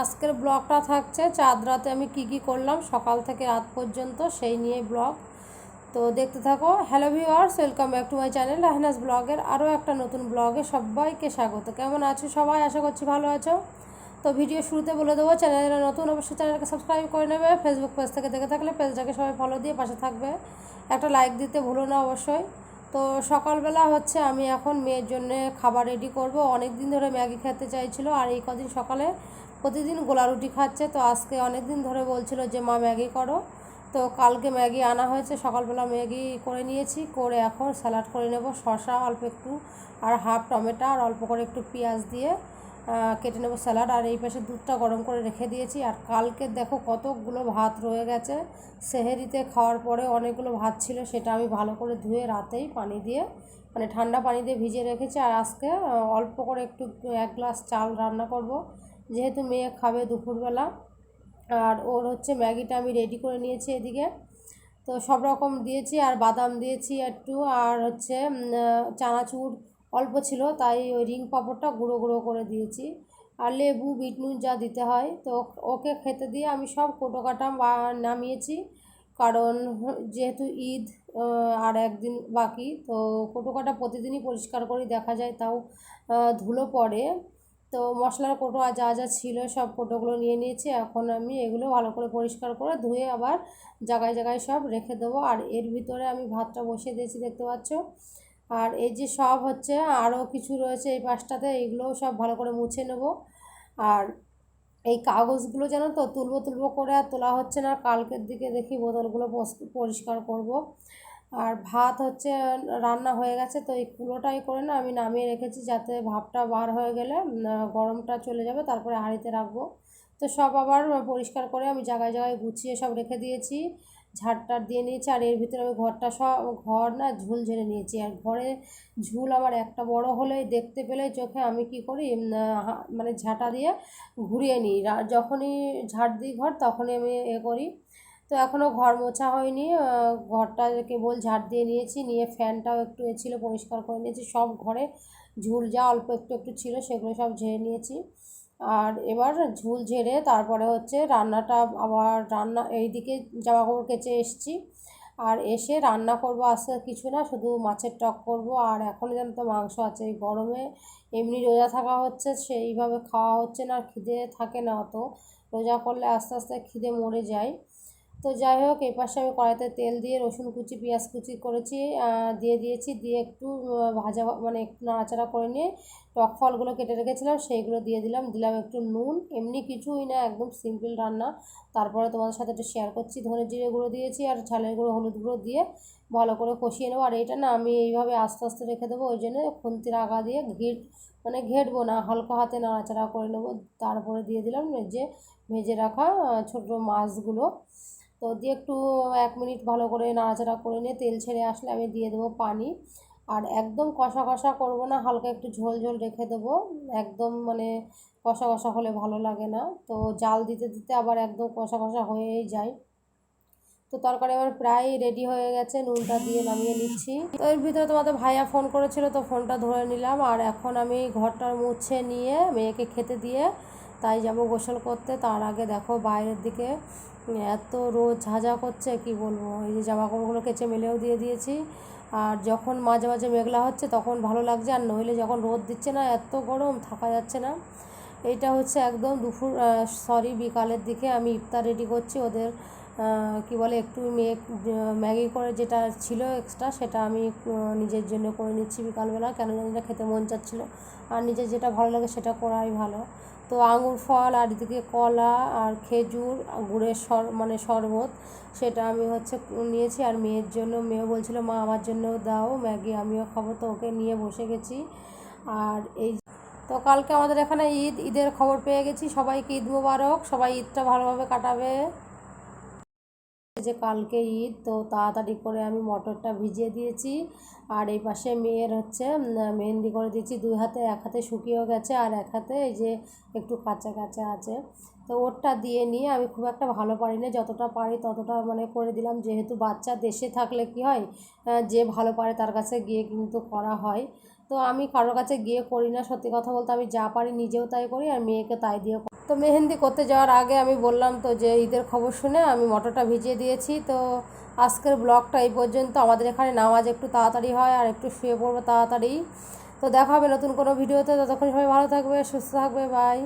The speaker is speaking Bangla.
আজকের ব্লগটা থাকছে। চাঁদ রাতে আমি কি কি করলাম? সকাল থেকে রাত পর্যন্ত সেই নিয়ে ব্লগ। তো দেখতে থাকো। Hello viewers welcome back to my channel Rahnas ব্লগের আরও একটা নতুন ব্লগে সবাইকে স্বাগত। কেমন আছো সবাই? আশা করছি ভালো আছো। তো ভিডিও শুরুতে বলে দেবো চ্যানেলটা নতুন, অবশ্যই চ্যানেলকে সাবস্ক্রাইব করে নেবে। ফেসবুক পেজ থেকে দেখে থাকলে পেজটাকে সবাই ফলো দিয়ে পাশে থাকবে। একটা লাইক দিতে ভুলো না অবশ্যই। তো সকালবেলা হচ্ছে আমি এখন মেয়ের জন্য খাবার রেডি করব। অনেক দিন ধরে ম্যাগি খেতে চাইছিল, আর এই কদিন সকালে প্রতিদিন গোলা রুটি খাচ্ছে, তো আজকে অনেক দিন ধরে বলছিল যে, মা, ম্যাগি করো। তো কালকে ম্যাগি আনা হয়েছে, সকালবেলা ম্যাগি করে নিয়েছি, করে এখন স্যালাড করে নেব, শসা অল্প একটু আর হাফ টমেটো আর অল্প করে একটু পেঁয়াজ দিয়ে কেটে নেব স্যালাড আর এই পাশে দুধটা গরম করে রেখে দিয়েছি। আর কালকে দেখো কতগুলো ভাত রয়ে গেছে, সেহেরিতে খাওয়ার পরে অনেকগুলো ভাত ছিল, সেটা আমি ভালো করে ধুয়ে রাতেই পানি দিয়ে মানে ঠান্ডা পানি দিয়ে ভিজিয়ে রেখেছি। আর আজকে অল্প করে একটু, এক গ্লাস চাল রান্না করব যেহেতু মেয়ে খাবে দুপুরবেলা, আর ওর হচ্ছে ম্যাগিটা আমি রেডি করে নিয়েছি এদিকে। তো সব রকম দিয়েছি, আর বাদাম দিয়েছি একটু, আর হচ্ছে চানাচুর অল্প ছিল, তাই ওই রিং পাঁপড়টা গুঁড়ো গুঁড়ো করে দিয়েছি। আর লেবু বিট নুন যা দিতে হয়, তো ওকে খেতে দিয়ে আমি সব কোটো কাটা নামিয়েছি। কারণ যেহেতু ঈদ আর একদিন বাকি, তো কোটো কাটা প্রতিদিনই পরিষ্কার করি, দেখা যায় তাও ধুলো পড়ে। তো মশলার কোটো যা যা ছিল সব কোটোগুলো নিয়ে নিয়েছি। এখন আমি এগুলো ভালো করে পরিষ্কার করে ধুয়ে আবার জায়গায় জায়গায় সব রেখে দেবো। আর এর ভিতরে আমি ভাতটা বসিয়ে দিয়েছি, দেখতে পাচ্ছ? আর এই যে সব হচ্ছে, আরও কিছু রয়েছে এই পাশটাতে, এইগুলোও সব ভালো করে মুছে নেব। আর এই কাগজগুলো যেন তো তুলবো তুলবো করে আর তোলা হচ্ছে না, কালকের দিকে দেখি বোতলগুলো পরিষ্কার করব। আর ভাত হচ্ছে, রান্না হয়ে গেছে, তো এই কুলোটাই করে না আমি নামিয়ে রেখেছি যাতে ভাবটা বার হয়ে গেলে গরমটা চলে যাবে, তারপরে হাঁড়িতে রাখব। তো সব আবার পরিষ্কার করে আমি জায়গায় জায়গায় গুছিয়ে সব রেখে দিয়েছি ঝাড়টার দিয়ে নিয়েছি, আর এর ভিতরে আমি ঘরটা সব, ঘর না ঝুল ঝেড়ে নিয়েছি। আর ঘরে ঝুল আমার একটা বড় হলেই দেখতে পেলে চোখে আমি কি করি মানে ঝাঁটা দিয়ে ঘুরিয়ে নিই। যখনই ঝাড় দিই ঘর, তখনই আমি এ করি। তো এখনও ঘর মোছা হয়নি ঘরটা কেবল ঝাড় দিয়ে নিয়েছি, নিয়ে ফ্যানটাও একটু ছিল, পরিষ্কার করে নিয়েছি। সব ঘরে ঝুল যা অল্প একটু একটু ছিল সেগুলো সব ঝেড়ে নিয়েছি। আর এবার ঝুল ঝেড়ে তারপরে হচ্ছে রান্নাটা আবার রান্না, এইদিকে জামা কাপড় কেচে এসছি। আর এসে রান্না করব আস্তে কিছু না, শুধু মাছের টক করব। আর এখন যেন তো মাংস আছে, এই গরমে এমনি রোজা থাকা হচ্ছে, সেইভাবে খাওয়া হচ্ছে না আর খিদে থাকে না অত। রোজা করলে আস্তে আস্তে খিদে মরে যায়। তো যাই হোক, এই পাশে আমি কড়াইতে তেল দিয়ে রসুন কুচি, পেঁয়াজ কুচি করেছি দিয়ে দিয়েছি, দিয়ে একটু ভাজা মানে একটু নাড়াচাড়া করে নিয়ে টক ফলগুলো কেটে রেখেছিলাম, সেইগুলো দিয়ে দিলাম। দিলাম একটু নুন, এমনি কিছুই না, একদম সিম্পল রান্না। তারপরে তোমাদের সাথে একটু শেয়ার করছি। ধনে জিরে গুঁড়ো দিয়েছি আর ঝালের গুঁড়ো, হলুদ গুঁড়ো দিয়ে ভালো করে কষিয়ে নেব। আর এটা না আমি এইভাবে আস্তে আস্তে রেখে দেবো, ওই জন্য খুন্তির আগা দিয়ে ঘিট মানে ঘেটবো না, হালকা হাতে নাড়াচাড়া করে নেব। তারপরে দিয়ে দিলাম যে ভেজে রাখা ছোটো মাছগুলো। তো দিয়ে একটু এক মিনিট ভালো করে নাড়াচাড়া করে নিয়ে তেল ছেড়ে আসলে আমি দিয়ে দেবো পানি। আর একদম কষা কষা করব না, হালকা একটু ঝোল ঝোল রেখে দেবো। একদম মানে কষা কষা হলে ভালো লাগে না। তো জাল দিতে দিতে আবার একদম কষা কষা হয়েই যায়। তো তরকারি আমার প্রায় রেডি হয়ে গেছে, নুনটা দিয়ে নামিয়ে নিচ্ছি। তো এর ভিতরে তোমাদের ভাইয়া ফোন করেছিল, তো ফোনটা ধরে নিলাম। আর এখন আমি ঘরটা মুছে নিয়ে মেয়েকে খেতে দিয়ে তাই যাব গোসল করতে। তার আগে দেখো বাইরের দিকে এত রোদ, ঝাঁঝা করছে, কি বলব? এই যে জামা কাপড়গুলো কেচে মেলেও দিয়ে দিয়েছি। আর যখন মাঝে মাঝে মেঘলা হচ্ছে তখন ভালো লাগছে, আর নইলে যখন রোদ দিচ্ছে না, এত গরম, থাকা যাচ্ছে না। এটা হচ্ছে একদম দুপুর সরি বিকালের দিকে আমি ইফতার রেডি করছি। ওদের কি বলে, একটু মেয়ে ম্যাগি করে যেটা ছিল এক্সট্রা সেটা আমি নিজের জন্য করে নিচ্ছি বিকালবেলা। কেন জানি খেতে মন চাচ্ছিলো। আর নিজের যেটা ভালো লাগে সেটা করাই ভালো। তো আঙুর ফল আর এদিকে কলা আর খেজুর, গুড়ের সর মানে শরবত, সেটা আমি হচ্ছে নিয়েছি। আর মেয়ের জন্য মেয়ে বলছিল, মা, আমার জন্যও দাও ম্যাগি, আমিও খাব। তো ওকে নিয়ে বসে গেছি। আর এই তো কালকে আমাদের এখানে ঈদ, ঈদের খবর পেয়ে গেছি। সবাইকে ঈদ মোবারক, সবাই ঈদটা ভালোভাবে কাটাবে। যে কালকে ঈদ, তো তাড়াতাড়ি করে আমি মটরটা ভিজিয়ে দিয়েছি। আর এই পাশে মেয়ের হচ্ছে মেহেন্দি করে দিয়েছি। দুই হাতে, এক হাতে শুকিয়েও গেছে, আর এক হাতে এই যে একটু কাঁচা কাঁচা আছে। তো ওরটা দিয়ে নিয়ে আমি খুব একটা ভালো পারি না যতটা পারি ততটা মানে করে দিলাম। যেহেতু বাচ্চা, দেশে থাকলে কি হয় যে ভালো পারে তার কাছে গিয়ে কিন্তু করা হয়। তো আমি কারোর কাছে গিয়ে করি না। সত্যি কথা বলতে আমি যা পারি নিজেও তাই করি, আর মেয়েকে তাই দিয়ে তো মেহেন্দি করতে যাওয়ার আগে আমি বললাম তো যে ঈদের খবর শুনে আমি মটরটা ভিজিয়ে দিয়েছি। তো আজকের ব্লগটা এই পর্যন্ত। আমাদের এখানে নামাজ একটু তাড়াতাড়ি হয় আর একটু শুয়ে পড়ব তাড়াতাড়ি। তো দেখা হবে নতুন কোনো ভিডিওতে। ততক্ষণ সবাই ভালো থাকবে, সুস্থ থাকবে বাই